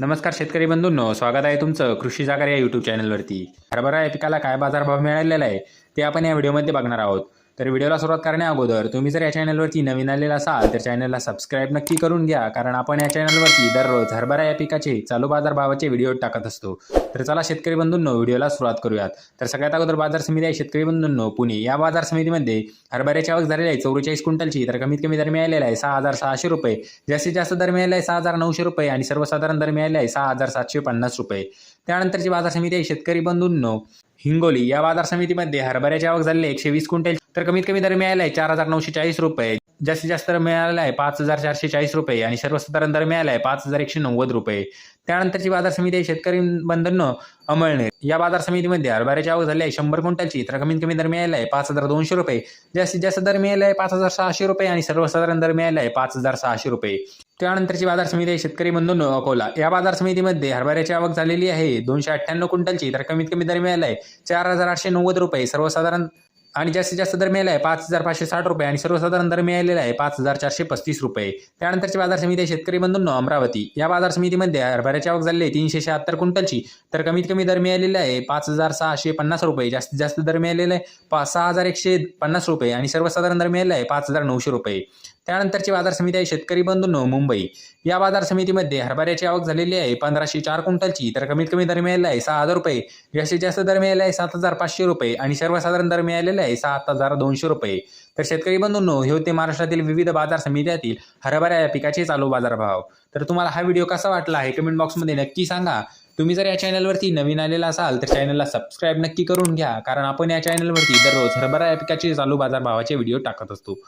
नमस्कार शेतकरी बंधूंनो स्वागत आहे तुमचं कृषी जागर या यूट्यूब चॅनलवरती हरभरा या पिकाला काय बाजारभाव मिळालेला आहे ते आपण या व्हिडिओमध्ये बघणार आहोत. तर व्हिडिओला सुरुवात करण्या अगोदर तुम्ही जर या चॅनलवरती नवीन आलेला असाल तर चॅनलला सबस्क्राईब नक्की करून घ्या कारण आपण या चॅनलवरती दररोज हरभरा या पिकाचे चालू बाजार भावाचे व्हिडिओ टाकत असतो. तर चला शेतकरी बंधूंनो व्हिडिओला सुरुवात करूयात. तर सगळ्यात अगोदर बाजार समिती आहे शेतकरी बंधूंनो पुणे. या बाजार समितीमध्ये हरभऱ्याची आवक झालेली आहे चौवेचाळीस क्विंटलची तर कमीत कमी दर मिळालेला आहे सहा हजार सहाशे रुपये. जास्तीत जास्त दर मिळाला आहे सहा हजार नऊशे रुपये आणि सर्वसाधारण दर मिळाले आहे सहा हजार सातशे पन्नास रुपये. त्यानंतरची बाजार समिती आहे शेतकरी बंधूंनो हिंगोली. या बाजार समितीमध्ये हरभऱ्याची आवक झालेली एकशे वीस क्विंटल तर कमीत कमी दर मिळाला आहे चार हजार नऊशे चाळीस रुपये. जास्तीत जास्त दर मिळाला आहे पाच हजार चारशे चाळीस रुपये आणि सर्वसाधारण दर मिळाला आहे पाच हजार एकशे नव्वद रुपये. त्यानंतरची बाजार समिती आहे शेतकरी बंधन अमळनेर. या बाजार समितीमध्ये हरभऱ्याची आवक झाली आहे शंभर क्विंटलची तर कमीत कमी दर मिळाला आहे पाच हजार दोनशे रुपये. जास्तीत जास्त दर मिळाला आहे पाच हजार सहाशे रुपये आणि सर्वसाधारण दर मिळाला आहे पाच हजार सहाशे रुपये. त्यानंतरची बाजार समिती आहे शेतकरी बंधून अकोला. या बाजार समितीमध्ये हरभऱ्याची आवक झालेली आहे दोनशे अठ्ठ्याण्णव क्विंटलची तर कमीत कमी दर मिळाला आहे चार हजार आठशे नव्वद रुपये. सर्वसाधारण आणि जास्तीत जास्त दर मिळाला आहे पाच हजार पाचशे साठ रुपये आणि सर्वसाधारण दर मिळालेला आहे पाच हजार चारशे पस्तीस रुपये. त्यानंतरची बाजार समिती आहे शेतकरी बंधूंनो अमरावती. या बाजार समितीमध्ये हरभऱ्याची आवक झाली आहे तीनशे शहात्तर क्विंटलची. तर कमीत कमी दर मिळालेला आहे पाच हजार सहाशे पन्नास रुपये. जास्तीत जास्त दर मिळालेला आहे पाच सहा हजार एकशे पन्नास रुपये आणि सर्वसाधारण दर मिळाला आहे पाच हजार नऊशे रुपये. त्यानंतरची बाजार समिती आहे शेतकरी बंधूंनो मुंबई. या बाजार समितीमध्ये हरभऱ्याची आवक झालेली आहे पंधराशे चार क्विंटलची. तर कमीत कमी दर मिळाला आहे सहा हजार रुपये. जास्तीत जास्त दर मिळाला आहे सात हजार पाचशे रुपये आणि सर्वसाधारण दर मिळालेला आहे. सात हजार दोनशे रुपये. तर शेतकरी बंधूंनो हे होते महाराष्ट्रातील विविध बाजार समित्यातील हरभरा या पिकाचे चालू बाजारभाव. तर तुम्हाला हा व्हिडिओ कसा वाटला आहे कमेंट बॉक्समध्ये नक्की सांगा. तुम्ही जर या चॅनलवरती नवीन आलेला असाल तर चॅनलला सबस्क्राईब नक्की करून घ्या. कारण आपण या चॅनलवरती दररोज हरभरा या पिकाचे चालू बाजारभावाचे व्हिडिओ टाकत असतो.